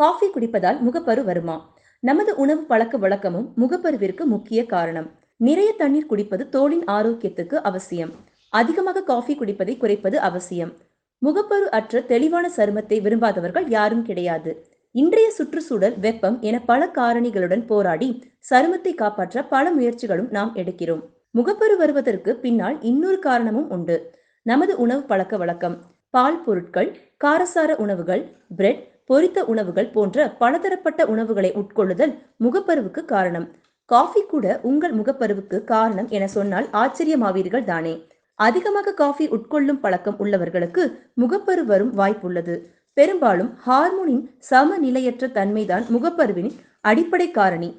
Coffee குடிப்பதால் முகப்பரு வருமா? நமது உணவு பழக்க வழக்கமும் முகப்பருவிற்கு முக்கிய காரணம். நிறைய தண்ணீர் குடிப்பது தோலின் ஆரோக்கியத்துக்கு அவசியம். அதிகமாக காஃபி குடிப்பதை குறைப்பது அவசியம். முகப்பரு அற்ற தெளிவான சருமத்தை விரும்பாதவர்கள் யாரும் கிடையாது. இன்றைய சுற்றுச்சூழல் வெப்பம் என பல காரணிகளுடன் போராடி சருமத்தை காப்பாற்ற பல முயற்சிகளும் நாம் எடுக்கிறோம். முகப்பரு வருவதற்கு பின்னால் இன்னொரு காரணமும் உண்டு. நமது உணவு பழக்க வழக்கம். பால் பொருட்கள் காரசார உணவுகள் பிரெட் பொரித்த உணவுகள் போன்ற பலதரப்பட்ட உணவுகளை உட்கொள்ளுதல் முகப்பருவுக்கு காரணம். காஃபி கூட உங்கள் முகப்பருவுக்கு காரணம் என சொன்னால் ஆச்சரியமாவீர்கள் தானே. அதிகமாக காஃபி உட்கொள்ளும் பழக்கம் உள்ளவர்களுக்கு முகப்பரு வரும் வாய்ப்புள்ளது. பெரும்பாலும் ஹார்மோனின் சமநிலையற்ற தன்மைதான் முகப்பருவின் அடிப்படை காரணி.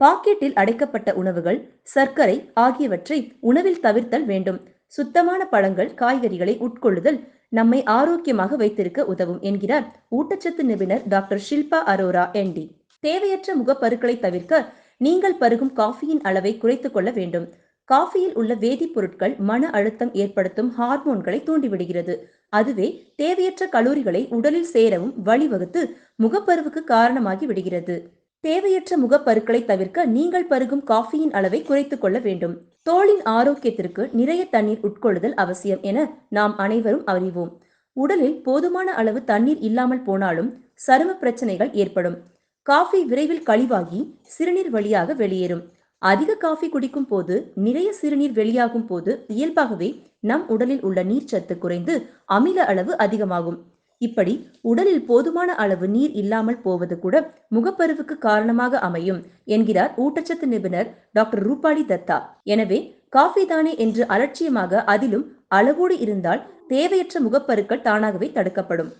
பாக்கெட்டில் அடைக்கப்பட்ட உணவுகள் சர்க்கரை ஆகியவற்றை உணவில் தவிர்த்தல் வேண்டும். சுத்தமான பழங்கள் காய்கறிகளை உட்கொள்ளுதல் நம்மை ஆரோக்கியமாக வைத்திருக்க உதவும் என்கிறார் ஊட்டச்சத்து நிபுணர் டாக்டர் ஷில்பா அரோரா என்டி தேவையற்ற முகப்பருக்களை தவிர்க்க நீங்கள் பருகும் காஃபியின் அளவை குறைத்துக் கொள்ள வேண்டும். காஃபியில் உள்ள வேதிப்பொருட்கள் மன அழுத்தம் ஏற்படுத்தும் ஹார்மோன்களை தூண்டிவிடுகிறது. அதுவே தேவையற்ற கலோரிகளை உடலில் சேரவும் வழிவகுத்து முகப்பருவுக்கு காரணமாகி விடுகிறது. தேவையற்ற முகப்பருக்களை தவிர்க்க நீங்கள் பருகும் காஃபியின் அளவை குறைத்துக் கொள்ள வேண்டும். தோலின் ஆரோக்கியத்திற்கு நிறைய தண்ணீர் உட்கொள்ளுதல் அவசியம் என நாம் அனைவரும் அறிவோம். உடலில் போதுமான அளவு தண்ணீர் இல்லாமல் போனாலும் சரும பிரச்சனைகள் ஏற்படும். காஃபி விரைவில் கழிவாகி சிறுநீர் வழியாக வெளியேறும். அதிக காஃபி குடிக்கும் போது நிறைய சிறுநீர் வெளியாகும் போது இயல்பாகவே நம் உடலில் உள்ள நீர்ச்சத்து குறைந்து அமில அளவு அதிகமாகும். இப்படி உடலில் போதுமான அளவு நீர் இல்லாமல் போவது கூட முகப்பருவுக்கு காரணமாக அமையும் என்கிறார் ஊட்டச்சத்து நிபுணர் டாக்டர் ரூபாலி தத்தா. எனவே காஃபி தானே என்று அலட்சியமாக அதிலும் அளவோடு இருந்தால் தேவையற்ற முகப்பருக்கள் தானாகவே தடுக்கப்படும்.